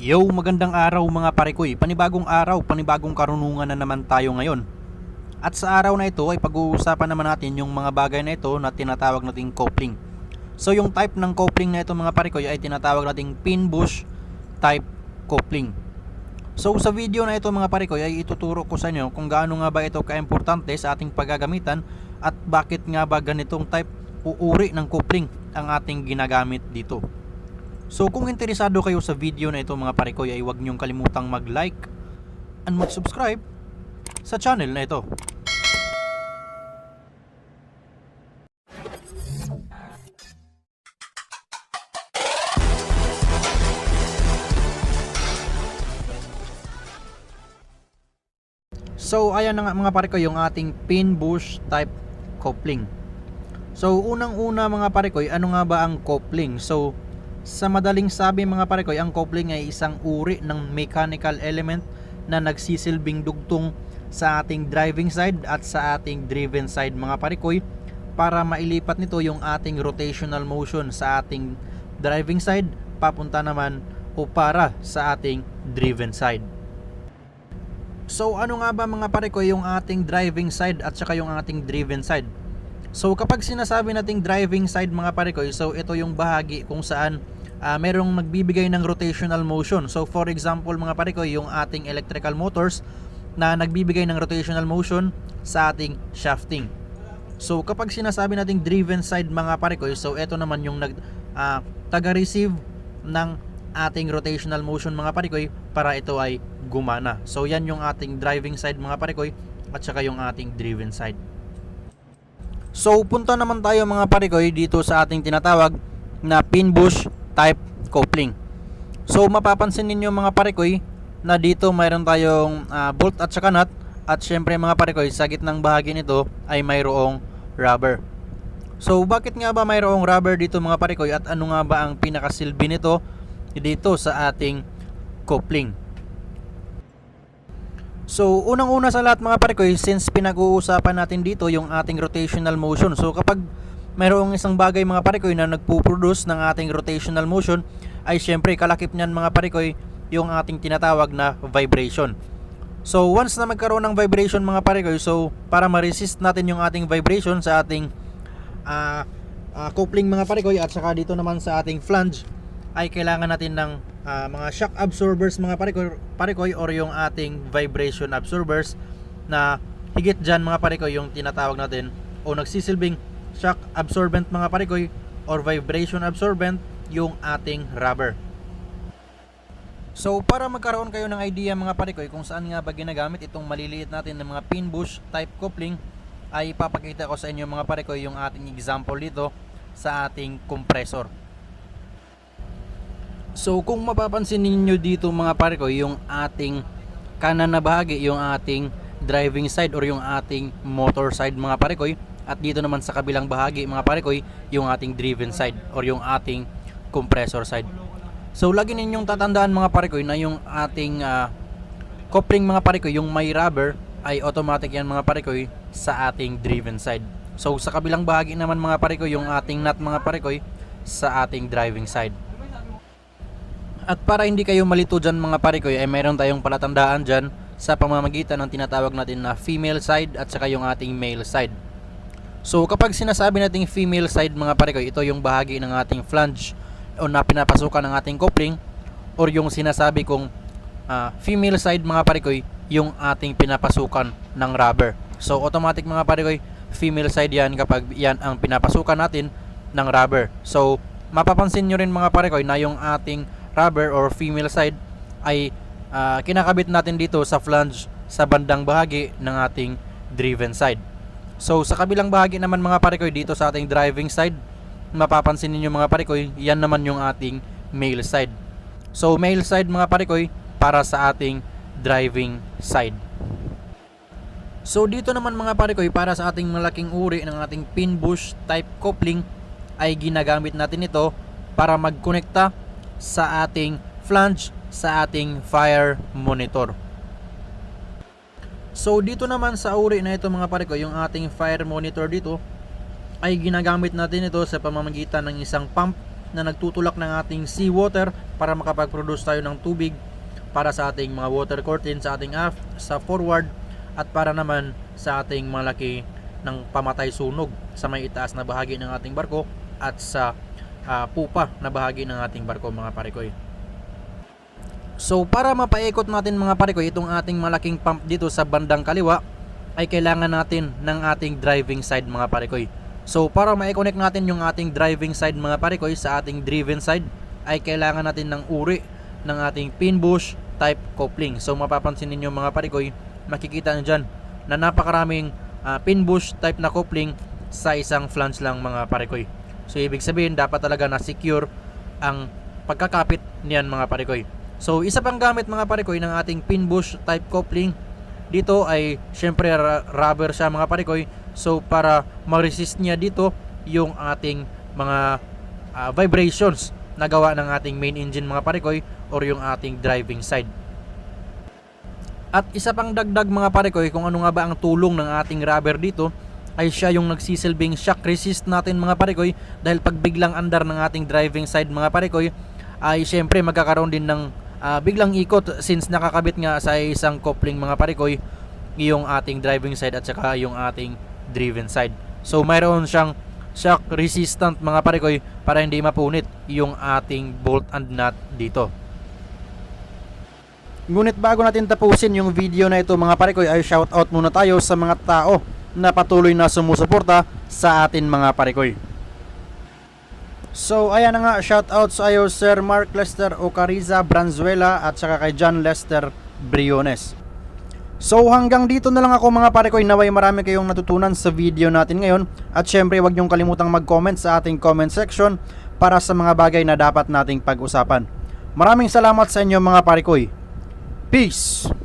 Yo, magandang araw mga parekoy. Panibagong araw, panibagong karunungan na naman tayo ngayon. At sa araw na ito ay pag-uusapan naman natin yung mga bagay na ito na tinatawag nating coupling. So yung type ng coupling na ito mga parekoy ay tinatawag nating pin bush type coupling. So sa video na ito mga parekoy ay ituturo ko sa inyo kung gaano nga ba ito kaimportante sa ating paggagamitan at bakit nga ba ganitong type o uri ng coupling ang ating ginagamit dito. So kung interesado kayo sa video na ito mga parekoy ay huwag niyong kalimutang mag-like and mag-subscribe sa channel na ito. So ayan na nga mga parekoy yung ating pin bush type coupling. So unang-una mga parekoy, ano nga ba ang coupling? So sa madaling sabi mga parekoy, ang coupling ay isang uri ng mechanical element na nagsisilbing dugtong sa ating driving side at sa ating driven side mga parekoy para mailipat nito yung ating rotational motion sa ating driving side papunta naman o para sa ating driven side. So ano nga ba mga parekoy yung ating driving side at saka yung ating driven side? So kapag sinasabi nating driving side mga parekoy, so ito yung bahagi kung saan uh, merong nagbibigay ng rotational motion. So for example mga parekoy, yung ating electrical motors na nagbibigay ng rotational motion sa ating shafting. So kapag sinasabi nating driven side mga parekoy, so ito naman yung nag uh, taga-receive ng ating rotational motion mga parekoy para ito ay gumana. So yan yung ating driving side mga parekoy at saka yung ating driven side. So punta naman tayo mga parekoy dito sa ating tinatawag na pin bush type coupling. So mapapansin ninyo mga parekoy na dito mayroon tayong uh, bolt at saka nut at syempre mga parekoy sa gitnang bahagi nito ay mayroong rubber. So bakit nga ba mayroong rubber dito mga parekoy at ano nga ba ang pinakasilbi nito dito sa ating coupling? So, unang-una sa lahat mga parekoy, since pinag-uusapan natin dito yung ating rotational motion. So, kapag mayroong isang bagay mga parekoy na nagpo-produce ng ating rotational motion, ay syempre kalakip niyan mga parekoy yung ating tinatawag na vibration. So, once na magkaroon ng vibration mga parekoy, so para ma-resist natin yung ating vibration sa ating uh, uh, coupling mga parekoy at saka dito naman sa ating flange, ay kailangan natin ng uh, mga shock absorbers mga parekoy, parekoy or yung ating vibration absorbers na higit dyan mga parekoy yung tinatawag natin o nagsisilbing shock absorbent mga parekoy or vibration absorbent yung ating rubber. So para magkaroon kayo ng idea mga parekoy kung saan nga ba ginagamit itong maliliit natin ng mga pin bush type coupling ay ipapakita ko sa inyo mga parekoy yung ating example dito sa ating compressor. So kung mapapansin ninyo dito mga pare ko, yung ating kanan na bahagi, yung ating driving side or yung ating motor side mga pare ko, at dito naman sa kabilang bahagi mga pare ko, yung ating driven side or yung ating compressor side. So lagi ninyong tatandaan mga pare ko na yung ating uh, coupling mga pare ko, yung may rubber ay automatic yan mga pare ko sa ating driven side. So sa kabilang bahagi naman mga pare ko, yung ating nut mga pare ko sa ating driving side. At para hindi kayo malito dyan mga parekoy ay mayroon tayong palatandaan dyan sa pamamagitan ng tinatawag natin na female side at saka yung ating male side. So kapag sinasabi nating female side mga parekoy, ito yung bahagi ng ating flange o na pinapasukan ng ating coupling or yung sinasabi kong uh, female side mga parekoy, yung ating pinapasukan ng rubber. So automatic mga parekoy, female side yan kapag yan ang pinapasukan natin ng rubber. So mapapansin nyo rin mga parekoy na yung ating rubber or female side ay uh, kinakabit natin dito sa flange sa bandang bahagi ng ating driven side. So sa kabilang bahagi naman mga parekoy dito sa ating driving side, mapapansin niyo mga parekoy, yan naman yung ating male side. So male side mga parekoy para sa ating driving side. So dito naman mga parekoy para sa ating malaking uri ng ating pin bush type coupling ay ginagamit natin ito para magkonekta sa ating flange sa ating fire monitor. So dito naman sa uri na ito mga pare ko, yung ating fire monitor dito ay ginagamit natin ito sa pamamagitan ng isang pump na nagtutulak ng ating seawater para makapag-produce tayo ng tubig para sa ating mga water curtain sa ating aft, sa forward at para naman sa ating malaki ng pamatay sunog sa may itaas na bahagi ng ating barko at sa ah, pupa na bahagi ng ating barko mga parikoy. So para mapaikot natin mga parikoy itong ating malaking pump dito sa bandang kaliwa ay kailangan natin ng ating driving side mga parikoy. So para ma-connect natin yung ating driving side mga parikoy sa ating driven side ay kailangan natin ng uri ng ating pin bush type coupling. So mapapansin ninyo mga parikoy, makikita nyo dyan na napakaraming ah, pin bush type na coupling sa isang flange lang mga parikoy. So ibig sabihin dapat talaga na secure ang pagkakapit niyan mga parikoy. So isa pang gamit mga parikoy ng ating pin bush type coupling dito ay syempre rubber siya mga parikoy. So para ma-resist niya dito yung ating mga ah, vibrations na gawa ng ating main engine mga parikoy or yung ating driving side. At isa pang dagdag mga parikoy kung ano nga ba ang tulong ng ating rubber dito ay siya yung nagsisilbing shock resist natin mga parikoy dahil pag biglang andar ng ating driving side mga parikoy ay syempre magkakaroon din ng ah, biglang ikot since nakakabit nga sa isang coupling mga parikoy yung ating driving side at saka yung ating driven side. So mayroon siyang shock resistant mga parikoy para hindi mapunit yung ating bolt and nut dito. Ngunit bago natin tapusin yung video na ito mga parikoy ay shoutout muna tayo sa mga tao na patuloy na sumusuporta sa atin mga parikoy. So ayan na nga shoutout sa iyo Sir Mark Lester Ocariza Branzuela at saka kay John Lester Briones. So hanggang dito na lang ako mga parikoy naway marami kayong natutunan sa video natin ngayon at syempre wag niyong kalimutang mag-comment sa ating comment section para sa mga bagay na dapat nating pag-usapan. Maraming salamat sa inyo mga parikoy. Peace!